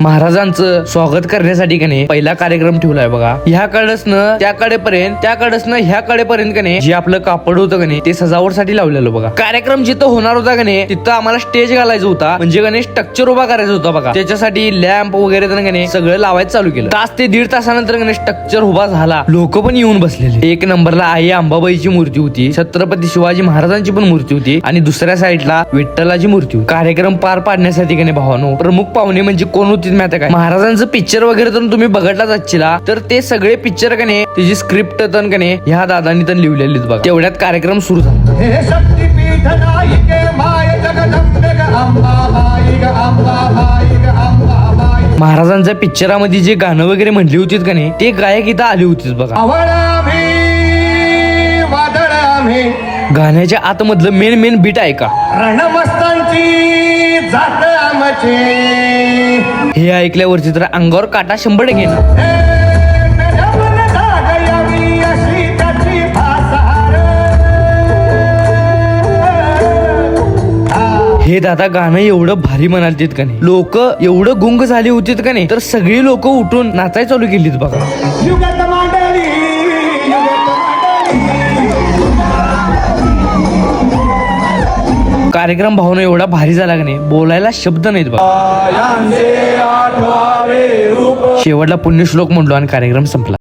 महाराजांचं स्वागत करण्यासाठी का नाही पहिला कार्यक्रम ठेवलाय बघा. ह्या कडेसनं त्या कडेपर्यंत त्या कडेसनं ह्या कडेपर्यंत कने जे आपलं कापड होतं का नाही ते सजावटसाठी लावलेलं बघा. कार्यक्रम जिथं होणार होता का नाही तिथं आम्हाला स्टेज घालायचा होता. म्हणजे कने स्ट्रक्चर उभा करायचा होता बघा. त्याच्यासाठी लॅम्प वगैरे तर का नाही सगळं लावायचं चालू केलं. तास ते दीड तासानंतर कने स्ट्रक्चर उभा झाला. लोक पण येऊन बसलेले. एक नंबरला आई अंबाबाईची मूर्ती होती छत्रपती शिवाजी महाराजांची पण मूर्ती होती आणि दुसऱ्या साईडला विठ्ठलाची मूर्ती होती. कार्यक्रम पार पाडण्यासाठी का नाही भावानो प्रमुख पाहुणे म्हणजे कोण होती माहिती आहे काय? महाराजांचं पिक्चर वगैरे तर तुम्ही बघितलाच असचिला तर ते सगळे पिक्चर का नाही त्याची स्क्रिप्ट तर का नाही ह्या दादांनी तर लिहिलेलीच बघा. तेवढ्यात कार्यक्रम सुरू झाला. महाराजांच्या पिक्चरामध्ये जे गाणं वगैरे म्हणली होतीत का नाही ते गायक इथं आले होतीत बघा. गाण्याच्या आतमधलं मेन मेन बीट आहे का? रणमस्तांची जात आमची. हे ऐकल्यावरती तर अंगावर काटा शंभर टक्के हे हे दादा गाणं एवढं भारी म्हणालतीत का नाही? लोक एवढं गुंग झाली होतीत का नाही? तर सगळी लोक उठून नाचाय चालू केलीत बघा. कार्यक्रम भावना एवढा भारी झाला का नाही बोलायला शब्द नाहीत बघा. शेवटला पुण्यश्लोक म्हणलो आणि कार्यक्रम संपला.